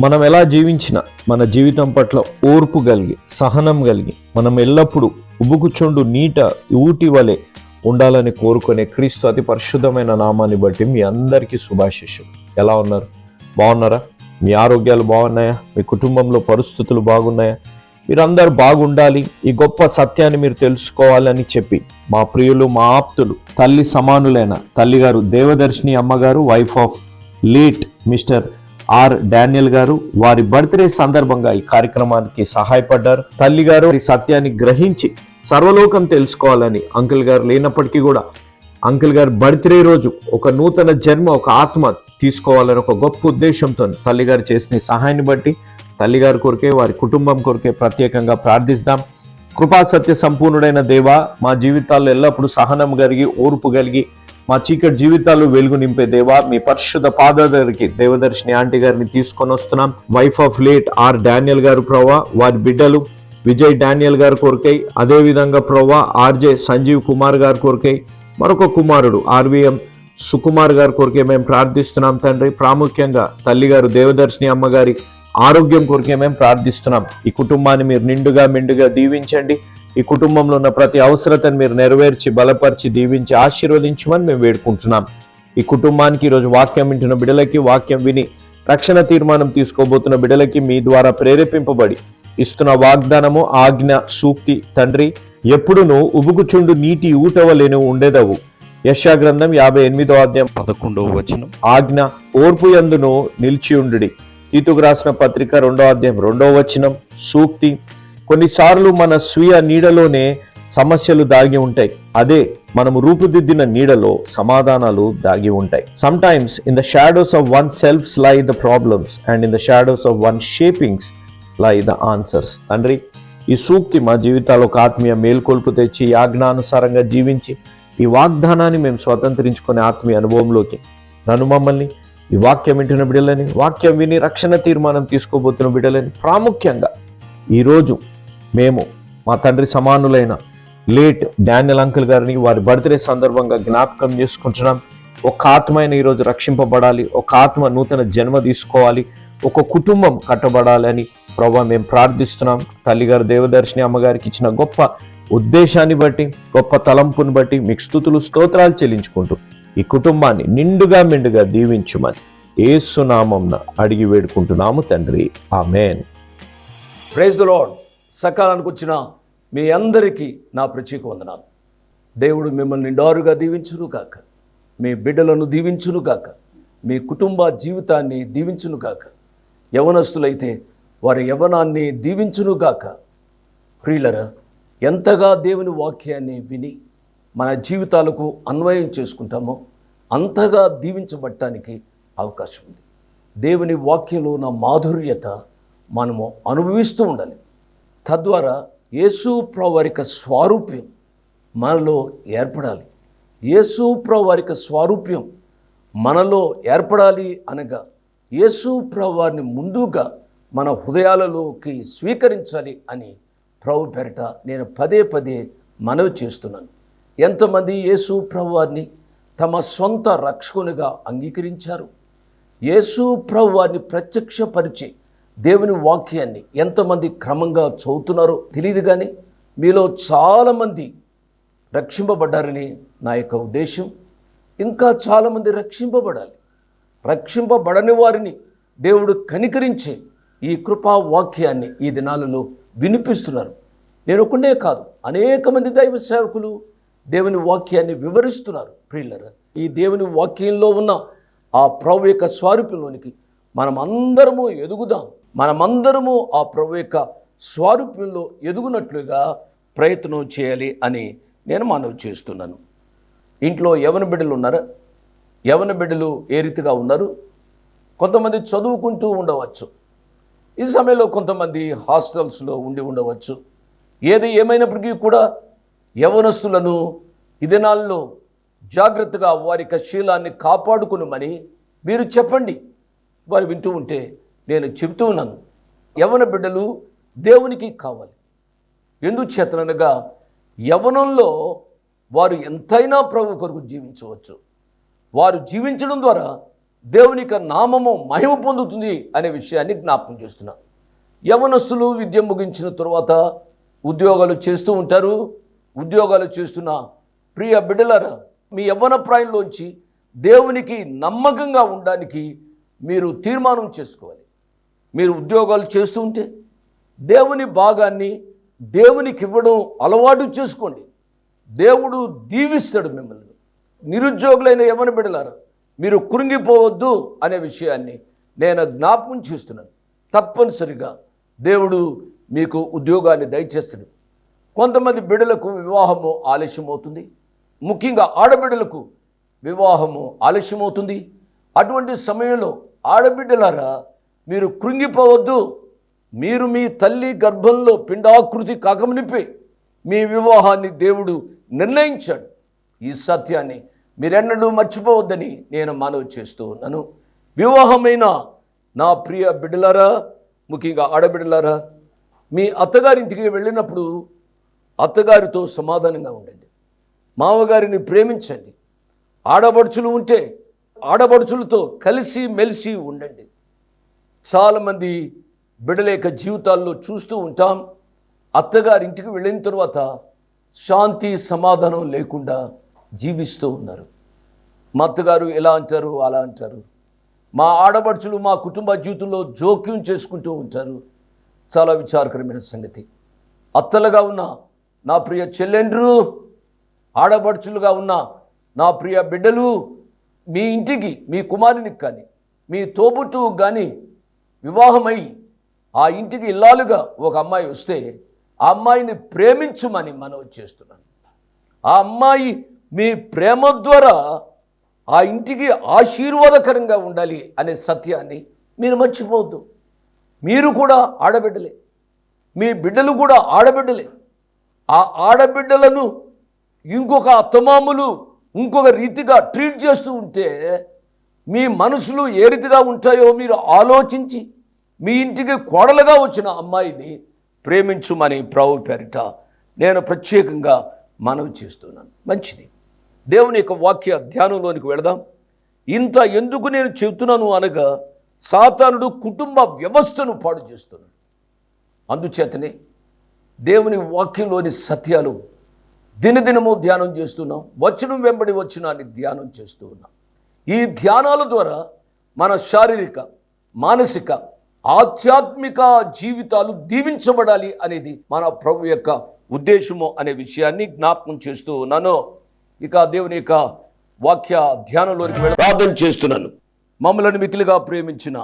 మనం ఎలా జీవించినా మన జీవితం పట్ల ఓర్పు కలిగి సహనం కలిగి మనం ఎల్లప్పుడూ ఉబ్బుకుచుండు నీట ఊటి వలె ఉండాలని కోరుకునే క్రీస్తు అతి పరిశుద్ధమైన నామాన్ని బట్టి మీ అందరికీ శుభాశిష్యం. ఎలా ఉన్నారు? బాగున్నారా? మీ ఆరోగ్యాలు బాగున్నాయా? మీ కుటుంబంలో పరిస్థితులు బాగున్నాయా? మీరందరూ బాగుండాలి ఈ గొప్ప సత్యాన్ని మీరు తెలుసుకోవాలని చెప్పి మా ప్రియులు మా ఆప్తులు తల్లి సమానులైన తల్లిగారు దేవదర్శిని అమ్మగారు wife of late mister R Daniel గారు. వారి బర్త్డే సందర్భంగా ఈ కార్యక్రమానికి సహాయపడ్డారు. తల్లి గారు ఈ సత్యాన్ని గ్రహించి సర్వలోకం తెలుసుకోవాలని అంకుల్ గారు లేనప్పటికీ కూడా అంకుల్ గారి బర్త్డే రోజు ఒక నూతన జన్మ ఒక ఆత్మ తీసుకోవాలని ఒక గొప్ప ఉద్దేశంతో తల్లిగారు చేసిన సహాయాన్ని బట్టి తల్లిగారి కొరకే వారి కుటుంబం కొరకే ప్రత్యేకంగా ప్రార్థిస్తాం. కృపా సత్య సంపూర్ణుడైన దేవ మా జీవితాల్లో ఎల్లప్పుడూ సహనం కలిగి ఓర్పు కలిగి మా చీకటి జీవితాలు వెలుగు నింపే దేవా మీ పరిశుద్ధ పాదరికి దేవదర్శిని ఆంటీ గారిని తీసుకొని వస్తున్నాం. Wife of late R Daniel గారు ప్రవ్వా వారి బిడ్డలు విజయ్ డానియల్ గారు కొరకై అదేవిధంగా ప్రవ్వా ఆర్జే సంజీవ్ కుమార్ గారు కొరకై మరొక కుమారుడు ఆర్వీఎం సుకుమార్ గారి కొరకే మేము ప్రార్థిస్తున్నాం తండ్రి. ప్రాముఖ్యంగా తల్లిగారు దేవదర్శిని అమ్మగారి ఆరోగ్యం కొరికే మేము ప్రార్థిస్తున్నాం. ఈ కుటుంబాన్ని మీరు నిండుగా మెండుగా దీవించండి. ఈ కుటుంబంలో ఉన్న ప్రతి అవసరతను మీరు నెరవేర్చి బలపరిచి దీవించి ఆశీర్వదించమని మేము వేడుకుంటున్నాం. ఈ కుటుంబానికి ఈరోజు వాక్యం వింటున్న బిడలకి వాక్యం విని రక్షణ తీర్మానం తీసుకోబోతున్న బిడలకి మీ ద్వారా ప్రేరేపింపబడి ఇస్తున్న వాగ్దానము ఆజ్ఞ సూక్తి తండ్రి ఎప్పుడునూ ఉబుకుచుండు నీటి ఊటవలేను ఉండేదవు. యశా గ్రంథం యాభై ఎనిమిదో అధ్యాయం పదకొండవ వచనం. ఆజ్ఞ ఓర్పు యందును నిలిచియుండుడి తీతుకు రాసిన పత్రిక రెండో అధ్యాయం రెండో వచనం సూక్తి కొన్నిసార్లు మన స్వీయ నీడలోనే సమస్యలు దాగి ఉంటాయి. అదే మనము రూపుదిద్దిన నీడలో సమాధానాలు దాగి ఉంటాయి. Sometimes in the shadows of one selves lie the problems and in the shadows of one shapings lie the answers తండ్రి ఈ సూక్తి మా జీవితాల్లో ఒక ఆత్మీయ మేల్కొల్పు తెచ్చి ఈ ఆజ్ఞానుసారంగా జీవించి ఈ వాగ్దానాన్ని మేము స్వతంత్రించుకునే ఆత్మీయ అనుభవంలోకి నన్ను మమ్మల్ని ఈ వాక్యం వింటున్న బిడ్డలని వాక్యం విని రక్షణ తీర్మానం తీసుకోబోతున్న బిడ్డలని ప్రాముఖ్యంగా ఈరోజు మేము మా తండ్రి సమానులైన లేట్ డానియల్ అంకుల్ గారిని వారి బర్త్డే సందర్భంగా జ్ఞాపకం చేసుకుంటున్నాం. ఒక ఆత్మైన ఈరోజు రక్షింపబడాలి. ఒక ఆత్మ నూతన జన్మ తీసుకోవాలి. ఒక కుటుంబం కట్టబడాలని ప్రభావ మేము ప్రార్థిస్తున్నాం. తల్లిగారు దేవదర్శిని అమ్మగారికి ఇచ్చిన గొప్ప ఉద్దేశాన్ని బట్టి గొప్ప తలంపుని బట్టి మీకు స్థుతులు స్తోత్రాలు చెల్లించుకుంటూ ఈ కుటుంబాన్ని నిండుగా మెండుగా దీవించుమని ఏసునామంన అడిగి వేడుకుంటున్నాము తండ్రి. ఆమెన్. ప్రైజ్ ద లార్డ్ సకాలానికి వచ్చిన మీ అందరికీ నా ప్రత్యేక వందనాలు. దేవుడు మిమ్మల్ని నిండారుగా దీవించును కాక మీ బిడ్డలను దీవించును కాక మీ కుటుంబ జీవితాన్ని దీవించును కాక యవనస్తులైతే వారి యవనాన్ని దీవించును కాక ప్రియులరా ఎంతగా దేవుని వాక్యాన్ని విని మన జీవితాలకు అన్వయం చేసుకుంటామో అంతగా దీవించబడటానికి అవకాశం ఉంది. దేవుని వాక్యంలో ఉన్న మాధుర్యత మనము అనుభవిస్తూ ఉండాలి. తద్వారా యేసు వారిక స్వారూప్యం మనలో ఏర్పడాలి. యేసు వారిక స్వారూప్యం మనలో ఏర్పడాలి అనగా యేసు వారిని ముందుగా మన హృదయాలలోకి స్వీకరించాలి అని ప్రభు పెరట నేను పదే పదే మనవి చేస్తున్నాను. ఎంతమంది యేసు వారిని తమ సొంత రక్షకునిగా అంగీకరించారు? యేసు ప్రభు వారిని ప్రత్యక్షపరిచి దేవుని వాక్యాన్ని ఎంతమంది క్రమంగా చదువుతున్నారో తెలియదు కానీ మీలో చాలామంది రక్షింపబడ్డారని నా యొక్క ఉద్దేశం. ఇంకా చాలామంది రక్షింపబడాలి. రక్షింపబడని వారిని దేవుడు కనికరించి ఈ కృపా వాక్యాన్ని ఈ దినాలలో వినిపిస్తున్నారు. నేను ఒకనే కాదు అనేక మంది దైవ సేవకులు దేవుని వాక్యాన్ని వివరిస్తున్నారు. ప్రియులరా ఈ దేవుని వాక్యంలో ఉన్న ఆ ప్రభు యొక్క స్వారూప్యంలోనికి మనం అందరము ఎదుగుదాం. మనమందరము ఆ ప్రభు యొక్క స్వారూప్యంలో ఎదుగునట్లుగా ప్రయత్నం చేయాలి అని నేను మనవి చేస్తున్నాను. ఇంట్లో యవన బిడ్డలు ఉన్నారా. యవన బిడ్డలు ఏ రీతిగా ఉన్నారు? కొంతమంది చదువుకుంటూ ఉండవచ్చు. ఈ సమయంలో కొంతమంది హాస్టల్స్లో ఉండి ఉండవచ్చు. ఏది ఏమైనప్పటికీ కూడా యవనస్తులను ఈ దినాల్లో జాగ్రత్తగా వారి యొక్క శీలాన్ని కాపాడుకునమని మీరు చెప్పండి. వారు వింటూ ఉంటే నేను చెబుతూ ఉన్నాను యవన బిడ్డలు దేవునికి కావాలి. ఎందుచేతనగా యవనంలో వారు ఎంతైనా ప్రభు కొరకు జీవించవచ్చు. వారు జీవించడం ద్వారా దేవుని యొక్క నామము మహిమ పొందుతుంది అనే విషయాన్ని జ్ఞాపకం చేస్తున్నా. యవనస్తులు విద్య ముగించిన తరువాత ఉద్యోగాలు చేస్తూ ఉంటారు. ఉద్యోగాలు చేస్తున్న ప్రియ బిడ్డలారా మీ యవ్వన ప్రాయంలోంచి దేవునికి నమ్మకంగా ఉండడానికి మీరు తీర్మానం చేసుకోవాలి. మీరు ఉద్యోగాలు చేస్తూ ఉంటే దేవుని భాగాన్ని దేవునికి ఇవ్వడం అలవాటు చేసుకోండి. దేవుడు దీవిస్తాడు మిమ్మల్ని. నిరుద్యోగులైన యవన బిడలారా మీరు కురింగిపోవద్దు అనే విషయాన్ని నేను జ్ఞాపకం చేస్తున్నాను. తప్పనిసరిగా దేవుడు మీకు ఉద్యోగాన్ని దయచేస్తాడు. కొంతమంది బిడ్డలకు వివాహము ఆలస్యమవుతుంది. ముఖ్యంగా ఆడబిడ్డలకు వివాహము ఆలస్యమవుతుంది. అటువంటి సమయంలో ఆడబిడ్డలారా మీరు కృంగిపోవద్దు. మీరు మీ తల్లి గర్భంలో పిండాకృతి కాకమునిపి మీ వివాహాన్ని దేవుడు నిర్ణయించాడు. ఈ సత్యాన్ని మీరెన్నడూ మర్చిపోవద్దని నేను మనవి చేస్తూ ఉన్నాను. వివాహమైన నా ప్రియ బిడ్డలారా ముఖ్యంగా ఆడబిడ్డలారా మీ అత్తగారింటికి వెళ్ళినప్పుడు అత్తగారితో సమాధానంగా ఉండండి. మామగారిని ప్రేమించండి. ఆడబడుచులు ఉంటే ఆడబడుచులతో కలిసి మెలిసి ఉండండి. చాలామంది బిడ్డల యొక్క జీవితాల్లో చూస్తూ ఉంటాం. అత్తగారింటికి వెళ్ళిన తర్వాత శాంతి సమాధానం లేకుండా జీవిస్తూ ఉన్నారు. మా అత్తగారు ఎలా అంటారు అలా అంటారు. మా ఆడబడుచులు మా కుటుంబ జీవితంలో జోక్యం చేసుకుంటూ ఉంటారు. చాలా విచారకరమైన సంగతి. అత్తలుగా ఉన్న నా ప్రియ చెల్లెండ్రు ఆడబడుచులుగా ఉన్న నా ప్రియ బిడ్డలు మీ ఇంటికి మీ కుమారునికి కానీ మీ తోబుట్టుకు కానీ వివాహమై ఆ ఇంటికి ఇల్లాలుగా ఒక అమ్మాయి వస్తే ఆ అమ్మాయిని ప్రేమించుమని మనవి చేస్తున్నాను. ఆ అమ్మాయి మీ ప్రేమ ద్వారా ఆ ఇంటికి ఆశీర్వాదకరంగా ఉండాలి అనే సత్యాన్ని మీరు మర్చిపోవద్దు. మీరు కూడా ఆడబిడ్డలే. మీ బిడ్డలు కూడా ఆడబిడ్డలే. ఆ ఆడబిడ్డలను ఇంకొక అత్తమాములు ఇంకొక రీతిగా ట్రీట్ చేస్తూ ఉంటే మీ మనసులు ఏ రీతిగా ఉంటాయో మీరు ఆలోచించి మీ ఇంటికి కోడలుగా వచ్చిన అమ్మాయిని ప్రేమించుమని ప్రభు పేరిట నేను ప్రత్యేకంగా మనవి చేస్తున్నాను. మంచిది. దేవుని యొక్క వాక్య ధ్యానంలోనికి వెళదాం. ఇంత ఎందుకు నేను చెబుతున్నాను అనగా సాతానుడు కుటుంబ వ్యవస్థను పాడు చేస్తున్నాడు. అందుచేతనే దేవుని వాక్యంలోని సత్యాలు దినదినము ధ్యానం చేస్తున్నాం. వచనం వెంబడి వచనాన్ని ధ్యానం చేస్తూ ఉన్నాం. ఈ ధ్యానాల ద్వారా మన శారీరక మానసిక ఆధ్యాత్మిక జీవితాలు దీవించబడాలి అనేది మన ప్రభు యొక్క ఉద్దేశము అనే విషయాన్ని జ్ఞాపకం చేస్తూ ఉన్నాను. ఇక దేవుని యొక్క వాక్య ధ్యానంలోనికి వెళ్ళ ప్రార్థన చేస్తున్నాను. మమ్మల్ని మికిలిగా ప్రేమించిన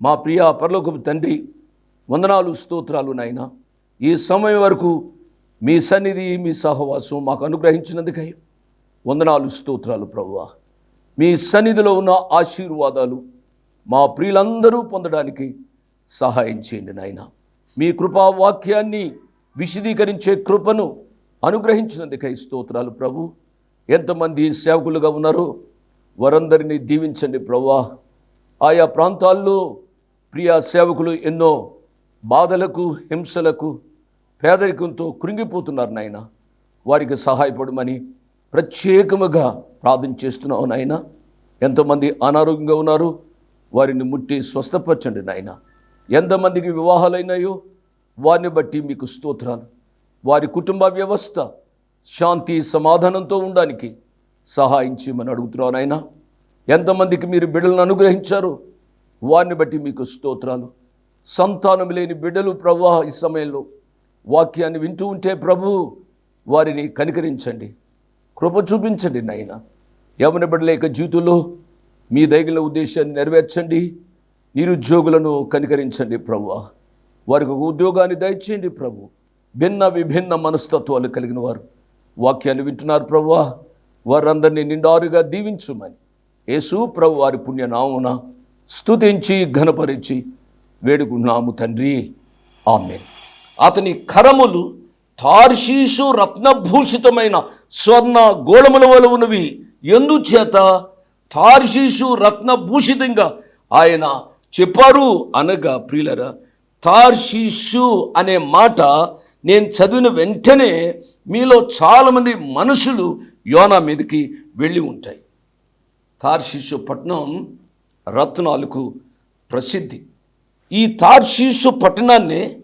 మా ప్రియ పరలోకపు తండ్రి వందనాలు స్తోత్రాలు నాయన. ఈ సమయం వరకు మీ సన్నిధి మీ సహవాసం మాకు అనుగ్రహించినందుకై వందనాలు స్తోత్రాలు ప్రభువా మీ సన్నిధిలో ఉన్న ఆశీర్వాదాలు మా ప్రియులందరూ పొందడానికి సహాయం చేయండి నాయన. మీ కృపా వాక్యాన్ని విశదీకరించే కృపను అనుగ్రహించినందుకై స్తోత్రాలు ప్రభు. ఎంతమంది సేవకులుగా ఉన్నారో వారందరినీ దీవించండి ప్రభువా ఆయా ప్రాంతాల్లో ప్రియా సేవకులు ఎన్నో బాధలకు హింసలకు పేదరికంతో కృంగిపోతున్నారు నాయన. వారికి సహాయపడమని ప్రత్యేకముగా ప్రార్థన చేస్తున్నావు నాయన. ఎంతమంది అనారోగ్యంగా ఉన్నారు. వారిని ముట్టి స్వస్థపరచండి నాయన. ఎంతమందికి వివాహాలైనాయో వారిని బట్టి మీకు స్తోత్రాలు. వారి కుటుంబ వ్యవస్థ శాంతి సమాధానంతో ఉండడానికి సహాయం చేయమని అడుగుతున్నావు నాయన. ఎంతమందికి మీరు బిడ్డలను అనుగ్రహించారు. వారిని బట్టి మీకు స్తోత్రాలు. సంతానం లేని బిడ్డలు ప్రభు ఈ సమయంలో వాక్యాన్ని వింటూ ఉంటే ప్రభు వారిని కనికరించండి. కృప చూపించండి నాయన. యవన బిడ్డలేక జీవితంలో మీ దైగల ఉద్దేశాన్ని నెరవేర్చండి. నిరుద్యోగులను కనికరించండి ప్రభు. వారికి ఒక ఉద్యోగాన్ని దయచేయండి ప్రభు. భిన్న విభిన్న మనస్తత్వాలు కలిగిన వారు వాక్యాన్ని వింటున్నారు ప్రభు. వారందరినీ నిండారుగా దీవించుమని. యేసు ప్రభు వారి పుణ్యనామున స్తుతించి ఘనపరిచి వేడుకున్నాము తండ్రి. ఆమె అతని కరములు తార్షీషు రత్నభూషితమైన స్వర్ణ గోళముల వల ఉన్నవి. ఎందుచేత తార్షీషు రత్నభూషితంగా. ఆయన చెప్పారు అనగా ప్రియులరా తార్షీషు అనే మాట నేను చదివిన వెంటనే మీలో చాలామంది మనుషులు యోనా మీదకి వెళ్ళి ఉంటాయి. తార్షీషు పట్టణం రత్నాలకు ప్రసిద్ధి. ఈ తార్షీషు పట్టణాన్ని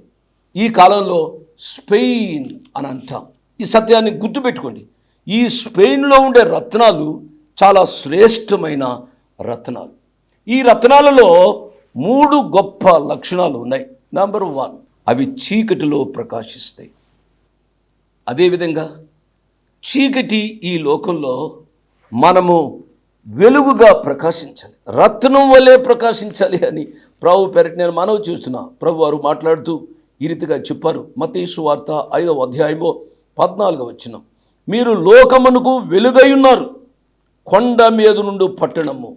ఈ కాలంలో స్పెయిన్ అని అంటాం. ఈ సత్యాన్ని గుర్తుపెట్టుకోండి. ఈ స్పెయిన్లో ఉండే రత్నాలు చాలా శ్రేష్టమైన రత్నాలు. ఈ రత్నాలలో మూడు గొప్ప లక్షణాలు ఉన్నాయి. నంబర్ వన్ అవి చీకటిలో ప్రకాశిస్తాయి. అదేవిధంగా చీకటి ఈ లోకంలో మనము వెలుగుగా ప్రకాశించాలి. రత్నం వల్లే ప్రకాశించాలి అని ప్రభు పెరటి నేను మనవి చూస్తున్నా. ప్రభు వారు మాట్లాడుతూ ఈ రీతిగా చెప్పారు. మతీసు వార్త ఐదవ అధ్యాయమో పద్నాలుగవ వచ్చినాం మీరు లోకమునకు వెలుగై ఉన్నారు కొండ మీద నుండి పట్టణము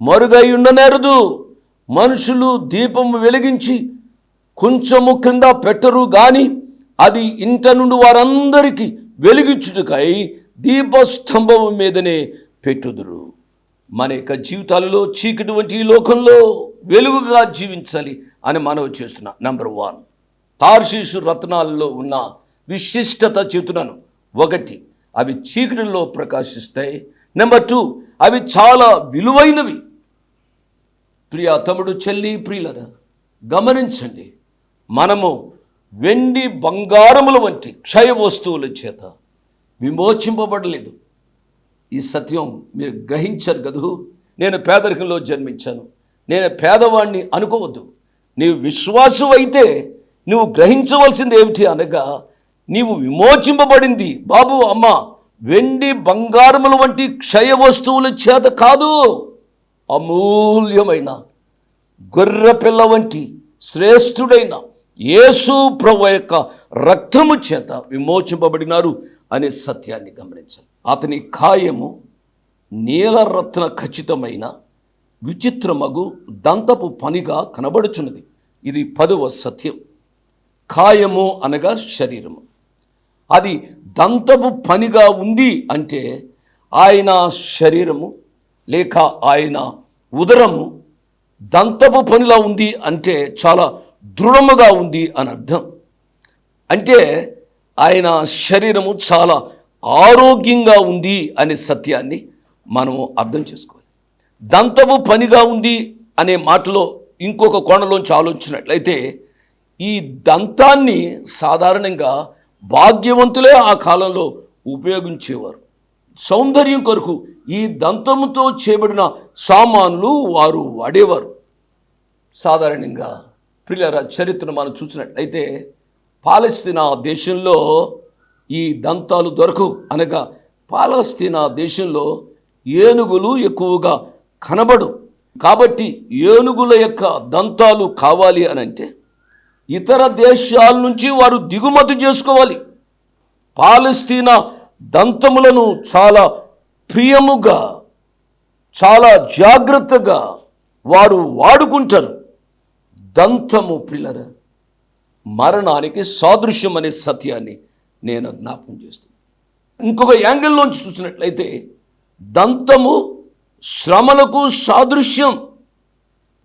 మరుగై ఉండనేరదు. మనుషులు దీపము వెలిగించి కొంచెము క్రింద పెట్టరు గాని అది ఇంట నుండి వారందరికీ వెలిగించుటకై దీపస్తంభము మీదనే పెట్టుదురు. మన యొక్క జీవితాలలో చీకటి వంటి ఈ లోకంలో వెలుగుగా జీవించాలి అని మనవి చేస్తున్నా. నెంబర్ వన్ తార్షీషు రత్నాలలో ఉన్న విశిష్టత చెబుతున్నాను ఒకటి అవి చీకటిలో ప్రకాశిస్తాయి. నెంబర్ టూ అవి చాలా విలువైనవి. ప్రియ తమ్ముడు చెల్లి ప్రియులరా గమనించండి మనము వెండి బంగారముల వంటి క్షయ వస్తువుల చేత విమోచింపబడలేదు. ఈ సత్యం మీరు గ్రహించరు కదూ? నేను పేదరికంలో జన్మించాను. నేను పేదవాణ్ణి అనుకోవద్దు. నీవు విశ్వాసం అయితే నువ్వు గ్రహించవలసింది ఏమిటి అనగా నీవు విమోచింపబడింది. బాబు అమ్మ వెండి బంగారముల వంటి క్షయ వస్తువుల చేత కాదు అమూల్యమైన గొర్రె పిల్ల వంటి శ్రేష్ఠుడైన యేసు ప్రభు యొక్క రక్తము చేత విమోచింపబడినారు అనే సత్యాన్ని గమనించాలి అతని ఖాయము నీలరత్న ఖచ్చితమైన విచిత్రమగు దంతపు పనిగా కనబడుచున్నది. ఇది పదవ సత్యం. ఖాయము అనగా శరీరము. అది దంతపు పనిగా ఉంది అంటే ఆయన శరీరము లేక ఆయన ఉదరము దంతపు పనిలా ఉంది అంటే చాలా దృఢముగా ఉంది అని అర్థం. అంటే ఆయన శరీరము చాలా ఆరోగ్యంగా ఉంది అనే సత్యాన్ని మనము అర్థం చేసుకోవాలి. దంతపు పనిగా ఉంది అనే మాటలో ఇంకొక కోణలోంచి ఆలోచించినట్లయితే ఈ దంతాన్ని సాధారణంగా భాగ్యవంతులే ఆ కాలంలో ఉపయోగించేవారు. సౌందర్యం కొరకు ఈ దంతముతో చేయబడిన సామాన్లు వారు వాడేవారు. సాధారణంగా ప్రియుల చరిత్రను మనం చూసినట్లయితే పాలస్తీనా దేశంలో ఈ దంతాలు దొరకవు. అనగా పాలస్తీనా దేశంలో ఏనుగులు ఎక్కువగా కనబడు కాబట్టి ఏనుగుల యొక్క దంతాలు కావాలి అని అంటే ఇతర దేశాల నుంచి వారు దిగుమతి చేసుకోవాలి. పాలస్తీనా దంతములను చాలా ప్రియముగా చాలా జాగ్రత్తగా వారు వాడుకుంటారు. దంతము పిల్లర మరణానికి సాదృశ్యం అనే సత్యాన్ని నేను జ్ఞాపకం చేస్తాను ఇంకొక యాంగిల్లోంచి చూసినట్లయితే దంతము శ్రమలకు సాదృశ్యం.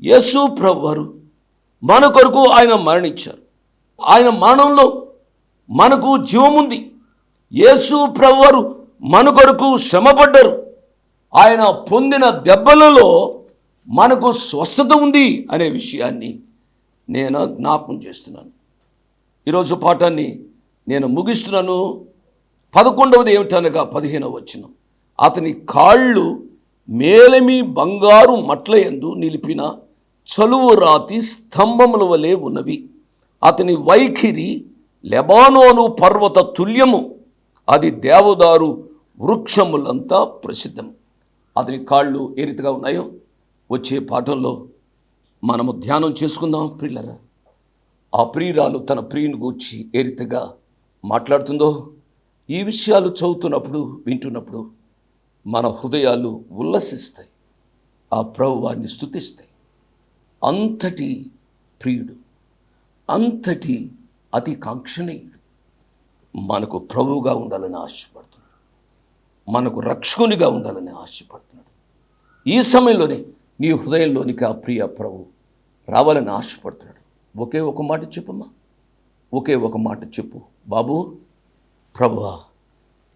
యేసు ప్రభు వారు మన కొరకు ఆయన మరణించారు. ఆయన మరణంలో మనకు జీవముంది యేసు ప్రవ్వరు మన కొరకు శ్రమపడ్డారు. ఆయన పొందిన దెబ్బలలో మనకు స్వస్థత ఉంది అనే విషయాన్ని నేను జ్ఞాపకం చేస్తున్నాను. ఈరోజు పాఠాన్ని నేను ముగిస్తున్నాను. పదకొండవది ఏమిటనగా పదిహేనవ వచ్చిన అతని కాళ్ళు మేలమి బంగారు మట్లయందు నిలిపిన చలువు రాతి స్తంభముల వలె ఉన్నవి. అతని వైఖరి లెబానోను పర్వత తుల్యము. అది దేవదారు వృక్షములంతా ప్రసిద్ధం అతని కాళ్ళు ఏ రీతిగా ఉన్నాయో వచ్చే పాఠంలో మనము ధ్యానం చేసుకుందాం ప్రియులరా. ఆ ప్రియురాలు తన ప్రియుని గూర్చి ఏ రీతిగా మాట్లాడుతుందో ఈ విషయాలు చదువుతున్నప్పుడు వింటున్నప్పుడు మన హృదయాలు ఉల్లసిస్తాయి. ఆ ప్రభు వారిని స్థుతిస్తాయి అంతటి ప్రియుడు అంతటి అతి కాంక్షణీయుడు. మనకు ప్రభువుగా ఉండాలని ఆశపడుతున్నాడు. మనకు రక్షకునిగా ఉండాలని ఆశపడుతున్నాడు. ఈ సమయంలోనే నీ హృదయంలోనికి ఆ ప్రియ ప్రభు రావాలని ఆశపడుతున్నాడు. ఒకే ఒక మాట చెప్పమ్మా. ఒకే ఒక మాట చెప్పు. బాబు ప్రభువా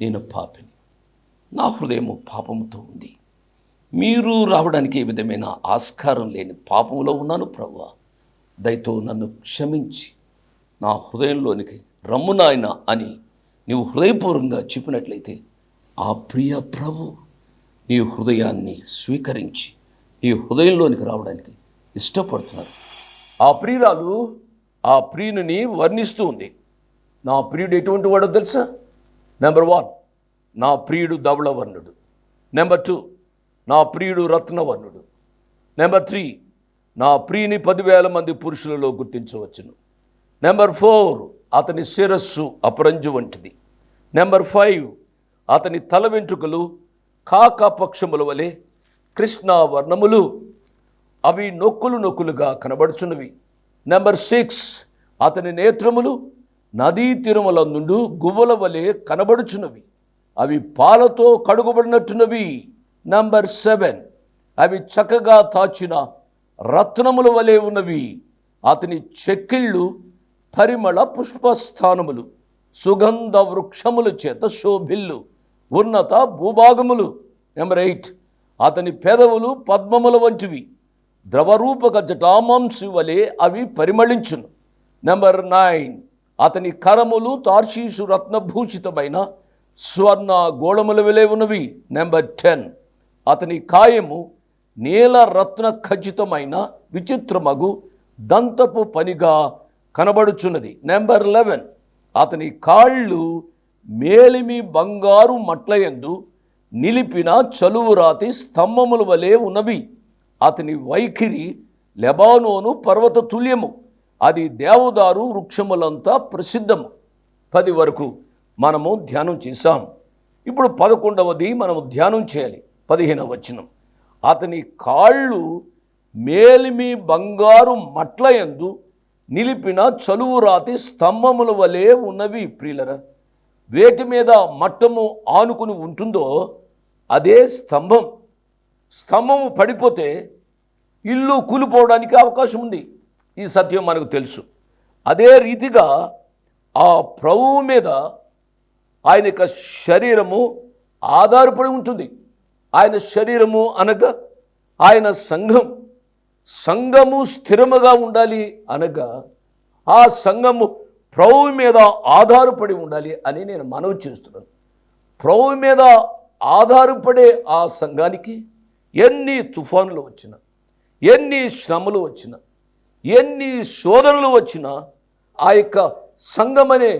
నేను పాపిని. నా హృదయము పాపముతో ఉంది. మీరు రావడానికి ఏ విధమైన ఆస్కారం లేని పాపంలో ఉన్నాను ప్రభు. దయతో నన్ను క్షమించి నా హృదయంలోనికి రమ్ము నాయన అని నీవు హృదయపూర్వకంగా చెప్పినట్లయితే ఆ ప్రియ ప్రభు నీ హృదయాన్ని స్వీకరించి నీ హృదయంలోనికి రావడానికి ఇష్టపడుతున్నారు. ఆ ప్రియురాలు ఆ ప్రియుని వర్ణిస్తూ ఉంది. నా ప్రియుడు ఎటువంటి వాడో తెలుసా? నెంబర్ వన్ నా ప్రియుడు ధవళవర్ణుడు. నెంబర్ టూ నా ప్రియుడు రత్నవర్ణుడు నెంబర్ త్రీ నా ప్రియుని పదివేల మంది పురుషులలో గుర్తించవచ్చును. నెంబర్ ఫోర్ అతని శిరస్సు అపరంజు వంటిది. నెంబర్ ఫైవ్ అతని తల వెంట్రుకలు కాక పక్షముల వలె కృష్ణా వర్ణములు అవి నొక్కులు నొక్కులుగా కనబడుచున్నవి. నెంబర్ సిక్స్ అతని నేత్రములు నదీ తీరముల నుండు గువ్వల వలె కనబడుచున్నవి. అవి పాలతో కడుగుబడినట్టున్నవి. నంబర్ సెవెన్ అవి చక్కగా తాచిన రత్నముల వలె ఉన్నవి. అతని చెక్కిళ్ళు పరిమళ పుష్పస్థానములు సుగంధ వృక్షముల చేత శోభిల్లు ఉన్నత భూభాగములు. నెంబర్ ఎయిట్ అతని పెదవులు పద్మముల వంటివి. ద్రవరూపక జటామాంసి వలె అవి పరిమళించును. నెంబర్ నైన్ అతని కరములు తార్షీషు రత్నభూషితమైన స్వర్ణ గోళముల వలె ఉన్నవి. నెంబర్ టెన్ అతని కాయము నీల రత్న ఖచ్చితమైన విచిత్రమగు దంతపు పనిగా కనబడుచున్నది. నెంబర్ లెవెన్ అతని కాళ్ళు మేలిమి బంగారు మట్లయందు నిలిపిన చలువురాతి స్తంభముల వలె ఉన్నవి. అతని వైఖరి లెబానోను పర్వత తుల్యము. అది దేవదారు వృక్షములంతా ప్రసిద్ధము. పది వరకు మనము ధ్యానం చేశాం. ఇప్పుడు పదకొండవది మనము ధ్యానం చేయాలి. పదిహేనవ వచనం. అతని కాళ్ళు మేలిమి బంగారు మట్లయందు నిలిపిన చలువురాతి స్తంభముల వలె ఉన్నవి ప్రియులరా. వేటి మీద మట్టము ఆనుకుని ఉంటుందో అదే స్తంభం. స్తంభము పడిపోతే ఇల్లు కూలిపోవడానికి అవకాశం ఉంది. ఈ సత్యం మనకు తెలుసు. అదే రీతిగా ఆ ప్రభువు మీద ఆయన యొక్క శరీరము ఆధారపడి ఉంటుంది. ఆయన శరీరము అనగా ఆయన సంఘం సంఘము స్థిరముగా ఉండాలి అనగా ఆ సంఘము ప్రభు మీద ఆధారపడి ఉండాలి అని నేను మనవి చేస్తున్నాను. ప్రభు మీద ఆధారపడే ఆ సంఘానికి ఎన్ని తుఫానులు వచ్చినా ఎన్ని శ్రమలు వచ్చినా ఎన్ని శోధనలు వచ్చినా ఆ యొక్క సంఘం అనే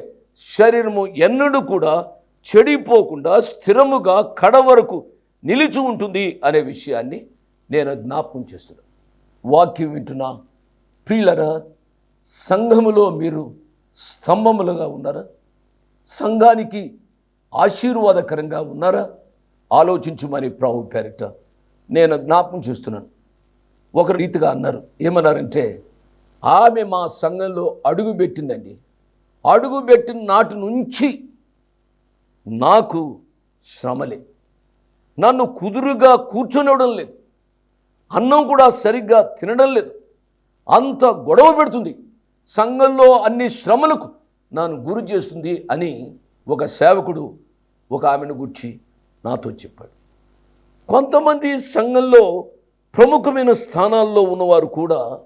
శరీరము ఎన్నడూ కూడా చెడిపోకుండా స్థిరముగా కడ వరకు నిలిచి ఉంటుంది అనే విషయాన్ని నేను జ్ఞాపకం చేస్తున్నాను వాక్యం వింటున్నా. ప్రియులరా సంఘములో మీరు స్తంభములుగా ఉన్నారా? సంఘానికి ఆశీర్వాదకరంగా ఉన్నారా? ఆలోచించమని ప్రభు పేరిట. నేను జ్ఞాపకం చేస్తున్నాను. ఒక రీతిగా అన్నారు. ఏమన్నారంటే ఆమె మా సంఘంలో అడుగు పెట్టిందండి. అడుగు పెట్టిన నాటి నుంచి నాకు శ్రమలే. నన్ను కుదురుగా కూర్చొనివ్వడం లేదు. అన్నం కూడా సరిగ్గా తినడం లేదు. అంత గొడవ పెడుతుంది. సంఘంలో అన్ని శ్రమలకు నన్ను గురి చేస్తుంది అని ఒక సేవకుడు ఒక ఆమెను గుర్చి నాతో చెప్పాడు. కొంతమంది సంఘంలో ప్రముఖమైన స్థానాల్లో ఉన్నవారు కూడా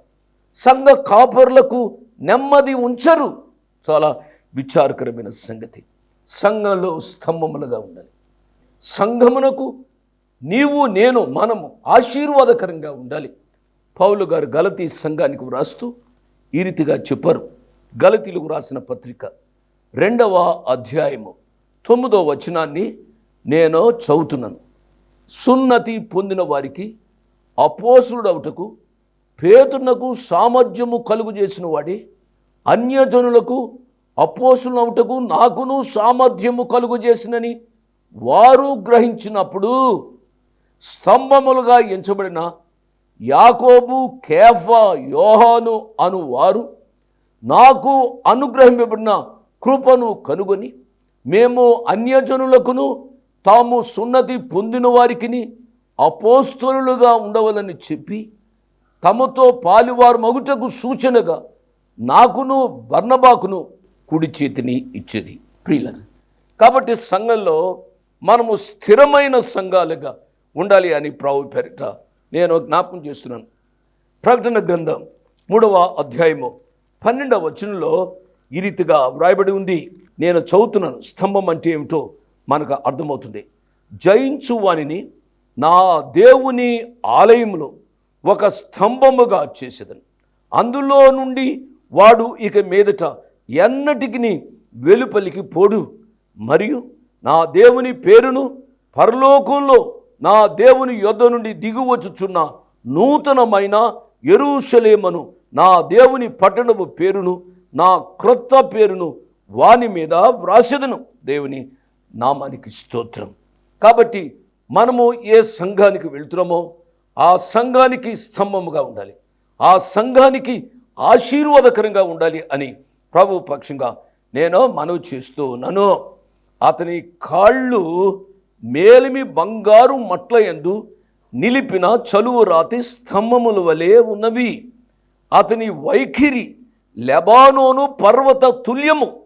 సంఘ కాపర్లకు నెమ్మది ఉంచరు. చాలా విచారకరమైన సంగతి. సంఘంలో స్తంభములుగా ఉండాలి. సంఘమునకు నీవు నేను మనము ఆశీర్వాదకరంగా ఉండాలి. పౌలు గారు గలతీ సంఘానికి వ్రాస్తూ ఈ రీతిగా చెప్పారు. గలతీలకు రాసిన పత్రిక రెండవ అధ్యాయము తొమ్మిదో వచనాన్ని నేను చదువుతున్నాను. సున్నతి పొందిన వారికి అపోసుడవుటకు పేతునకు సామర్థ్యము కలుగు చేసిన వాడి అన్యజనులకు అపోసులవుటకు నాకును సామర్థ్యము కలుగు చేసినని వారు గ్రహించినప్పుడు స్తంభములుగా ఎంచబడిన యాకోబు కేఫ యోహాను అను వారు నాకు అనుగ్రహింపబడిన కృపను కనుగొని మేము అన్యజనులకును తాము సున్నతి పొందిన వారికిని అపోస్తులుగా ఉండవలని చెప్పి తమతో పాలివారు మగుటకు సూచనగా నాకును బర్ణబాకును కుడి చేతిని ఇచ్చేది. ప్రియులను కాబట్టి సంఘంలో మనము స్థిరమైన సంఘాలుగా ఉండాలి అని ప్రావు పేరిట నేను జ్ఞాపకం చేస్తున్నాను. ప్రకటన గ్రంథం మూడవ అధ్యాయము పన్నెండవ వచనంలో ఈ రీతిగా వ్రాయబడి ఉంది. నేను చదువుతున్నాను. స్తంభం అంటే ఏమిటో మనకు అర్థమవుతుంది. జయించు వానిని నా దేవుని ఆలయంలో ఒక స్తంభముగా చేసేదని. అందులో నుండి వాడు ఇక మీదట ఎన్నటికి వెలుపలికి పోడు. మరియు నా దేవుని పేరును పరలోకంలో నా దేవుని యొద్ద నుండి దిగువచ్చుచున్న నూతనమైన ఎరుషలేమను నా దేవుని పట్టణము పేరును నా క్రొత్త పేరును వాని మీద వ్రాసేదను. దేవుని నామానికి స్తోత్రం. కాబట్టి మనము ఏ సంఘానికి వెళ్తున్నామో ఆ సంఘానికి స్తంభముగా ఉండాలి. ఆ సంఘానికి ఆశీర్వాదకరంగా ఉండాలి అని ప్రభు పక్షంగా నేను మనవి చేస్తూ ఉన్నాను. అతని కాళ్ళు మేలిమి బంగారు మట్లయందు నిలిపిన చలువు రాతి స్తంభముల వలె ఉన్నవి. అతని వైఖరి లెబానోను పర్వత తుల్యము.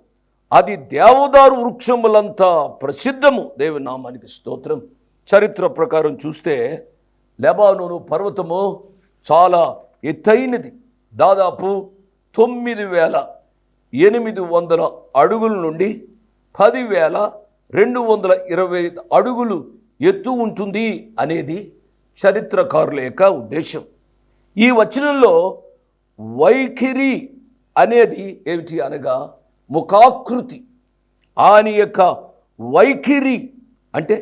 అది దేవదారు వృక్షములంతా ప్రసిద్ధము. దేవుని నామానికి స్తోత్రం. చరిత్ర ప్రకారం చూస్తే లెబానోను పర్వతము చాలా ఎత్తైనది. దాదాపు తొమ్మిది వేల ఎనిమిది వందల అడుగుల నుండి పదివేల రెండు వందల ఇరవై అడుగులు ఎత్తు ఉంటుంది అనేది చరిత్రకారుల యొక్క ఉద్దేశం. ఈ వచనంలో వైఖరి అనేది ఏమిటి అనగా ముఖాకృతి. ఆయన యొక్క వైఖరి అంటే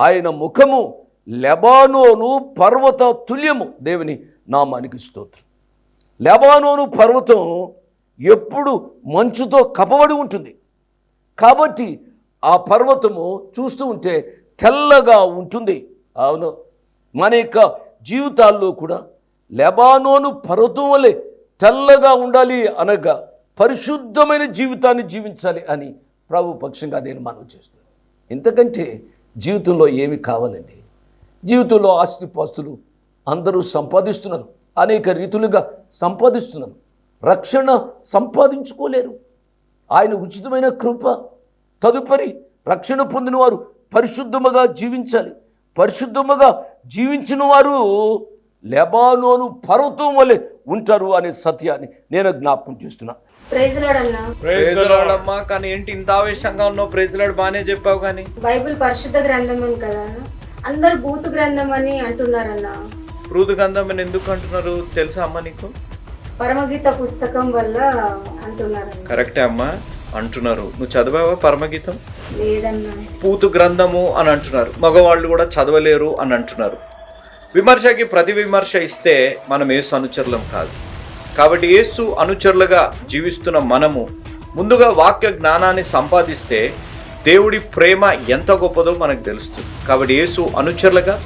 ఆయన ముఖము లెబానోను పర్వత తుల్యము దేవుని నామానికి స్తోత్రం. లెబానోను పర్వతం ఎప్పుడు మంచుతో కప్పబడి ఉంటుంది. కాబట్టి ఆ పర్వతము చూస్తూ ఉంటే తెల్లగా ఉంటుంది. అవును. మన యొక్క జీవితాల్లో కూడా లెబానోను పర్వతం వలె తెల్లగా ఉండాలి అనగా పరిశుద్ధమైన జీవితాన్ని జీవించాలి అని ప్రభు పక్షంగా నేను మనవి చేస్తున్నాను. ఇంతకంటే జీవితంలో ఏమి కావాలండి? జీవితంలో ఆస్తిపాస్తులు అందరూ సంపాదిస్తున్నారు. అనేక రీతులుగా సంపాదిస్తున్నారు. రక్షణ సంపాదించుకోలేరు. ఆయన ఉచితమైన కృప తదుపరి రక్షణ పొందిన వారు పరిశుద్ధముగా జీవించాలి. పరిశుద్ధముగా జీవించిన వారు లెబానోను పర్వతం వలె ఉంటారు అనే సత్యాన్ని నేను జ్ఞాపకం చేస్తున్నా. ప్రేజలాడమ్మా కానీ ఏంటి ఇంత ఆవేశంగా ఉన్నావు? ప్రేజలాడు బాగానే చెప్పావు కానీ. బైబిల్ పరిశుద్ధ గ్రంథం అని కదా. అన్న అందరు బూతు గ్రంథం అని అంటున్నారన్న. మృదు గంధం అని ఎందుకు అంటున్నారు? తెలుసా అమ్మా నీకు? పరమగీత పుస్తకం వల్ల అంటున్నారన్న కరెక్టే అమ్మా అంటున్నారు. నువ్వు చదివావా పరమగీతం? లేదన్నా. పూతు గ్రంథము అని అంటున్నారు. మగవాళ్ళు కూడా చదవలేరు అని అంటున్నారు. విమర్శకి ప్రతి విమర్శ ఇస్తే మనం ఏసు అనుచరులం కాదు. కాబట్టి యేసు అనుచరులుగా జీవిస్తున్న మనము ముందుగా వాక్య జ్ఞానాన్ని సంపాదిస్తే దేవుడి ప్రేమ ఎంత గొప్పదో మనకు తెలుస్తుంది. కాబట్టి యేసు అనుచరులుగా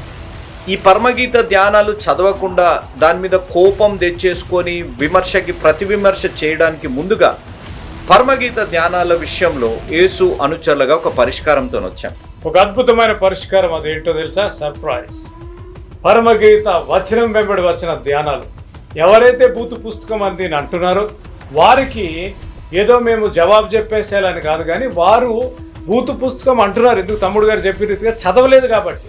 ఈ పరమగీత ధ్యానాలు చదవకుండా దాని మీద కోపం తెచ్చేసుకొని విమర్శకి ప్రతి విమర్శ చేయడానికి ముందుగా పరమగీత ధ్యానాల విషయంలో యేసు అనుచరులుగా ఒక పరిష్కారంతో వచ్చాం. ఒక అద్భుతమైన పరిష్కారం అది ఏంటో తెలుసా? సర్ప్రైజ్ పరమగీత వచనం వెంబడి వచ్చిన ధ్యానాలు. ఎవరైతే బూతు పుస్తకం అని అంటున్నారో వారికి ఏదో మేము జవాబు చెప్పేసేయాలని కాదు కానీ వారు బూతు పుస్తకం అంటున్నారు. ఎందుకు? తమ్ముడు గారు చెప్పిన రీతిగా చదవలేదు కాబట్టి.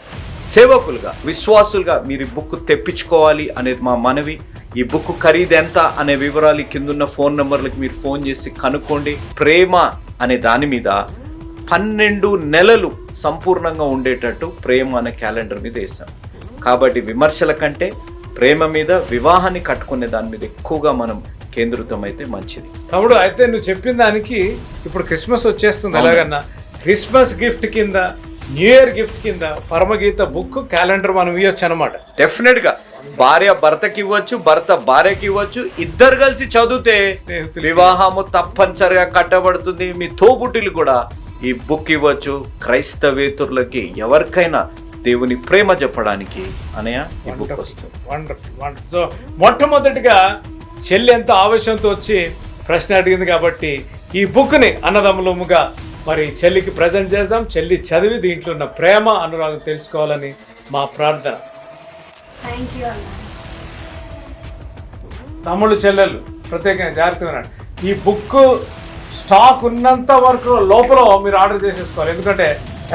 సేవకులుగా విశ్వాసులుగా మీరు ఈ బుక్ తెప్పించుకోవాలి అనేది మా మనవి. ఈ బుక్ ఖరీదు ఎంత అనే వివరాలు కిందున్న ఫోన్ నెంబర్లకు మీరు ఫోన్ చేసి కనుక్కోండి. ప్రేమ అనే దాని మీద పన్నెండు నెలలు సంపూర్ణంగా ఉండేటట్టు ప్రేమ అనే క్యాలెండర్ మీద వేసాం కాబట్టి విమర్శల కంటే ప్రేమ మీద వివాహాన్ని కట్టుకునే దాని మీద ఎక్కువగా మనం కేంద్రితం అయితే మంచిది. తమ్ముడు అయితే నువ్వు చెప్పిన దానికి ఇప్పుడు క్రిస్మస్ వచ్చేస్తుంది ఎలాగన్నా? క్రిస్మస్ గిఫ్ట్ కింద న్యూ ఇయర్ గిఫ్ట్ కింద పరమగీత బుక్ క్యాలెండర్ మనం ఇవ్వచ్చు అనమాట. డెఫినెట్గా. భార్య భర్తకి ఇవ్వచ్చు భర్త భార్యకి ఇవ్వచ్చు ఇద్దరు కలిసి చదివితే. వివాహము తప్పనిసరిగా కట్టబడుతుంది. మీ తోబుట్టులు కూడా ఈ బుక్ ఇవ్వచ్చు. క్రైస్తవేతుర్లకి ఎవరికైనా దేవుని ప్రేమ చెప్పడానికి అనయ ఈ బుక్ వస్తుంది. వండర్ఫుల్ వండర్ఫుల్ సో మొట్టమొదటిగా చెల్లి ఎంత ఆవేశంతో వచ్చి ప్రశ్న అడిగింది కాబట్టి ఈ బుక్ని అన్నదమ్ములముగా మరి చెల్లికి ప్రజెంట్ చేద్దాం. చెల్లి చదివి దీంట్లో ఉన్న ప్రేమ అనురాగం తెలుసుకోవాలని మా ప్రార్థన. తమ్ముళ్ళు చెల్లెళ్ళు ప్రత్యేకంగా జాగ్రత్తగా వినండి. ఈ బుక్ స్టాక్ ఉన్నంత వరకు లోపల మీరు ఆర్డర్ చేసేసుకోవాలి. ఎందుకంటే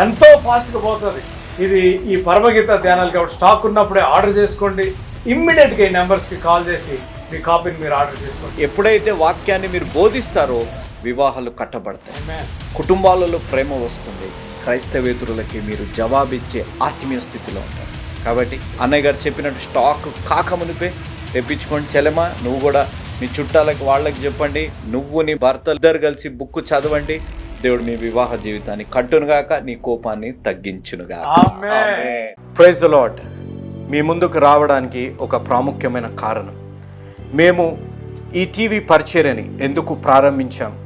ఎంతో ఫాస్ట్గా పోతుంది. ఇది ఈ పరమగీత ధ్యానాలు కాబట్టి స్టాక్ ఉన్నప్పుడే ఆర్డర్ చేసుకోండి. ఇమ్మీడియట్గా ఈ నెంబర్స్కి కాల్ చేసి మీ కాపీని మీరు ఆర్డర్ చేసుకోండి. ఎప్పుడైతే వాక్యాన్ని మీరు బోధిస్తారో వివాహాలు కట్టబడతాయి. కుటుంబాలలో ప్రేమ వస్తుంది. క్రైస్తవేతరులకి మీరు జవాబిచ్చే ఆత్మీయ స్థితిలో ఉంటారు. కాబట్టి అన్నయ్య గారు చెప్పినట్టు స్టాక్ కాకమునిపే తెప్పించుకోండి. చెలమా నువ్వు కూడా మీ చుట్టాలకు వాళ్ళకి చెప్పండి. నువ్వు నీ భర్త ఇద్దరు కలిసి బుక్ చదవండి. దేవుడు మీ వివాహ జీవితాన్ని కట్టునుగాక నీ కోపాన్ని తగ్గించునుగా. ప్రైజ్ ద లాడ్ మీ ముందుకు రావడానికి ఒక ప్రాముఖ్యమైన కారణం. మేము ఈ టీవీ పరిచర్యని ఎందుకు ప్రారంభించాం?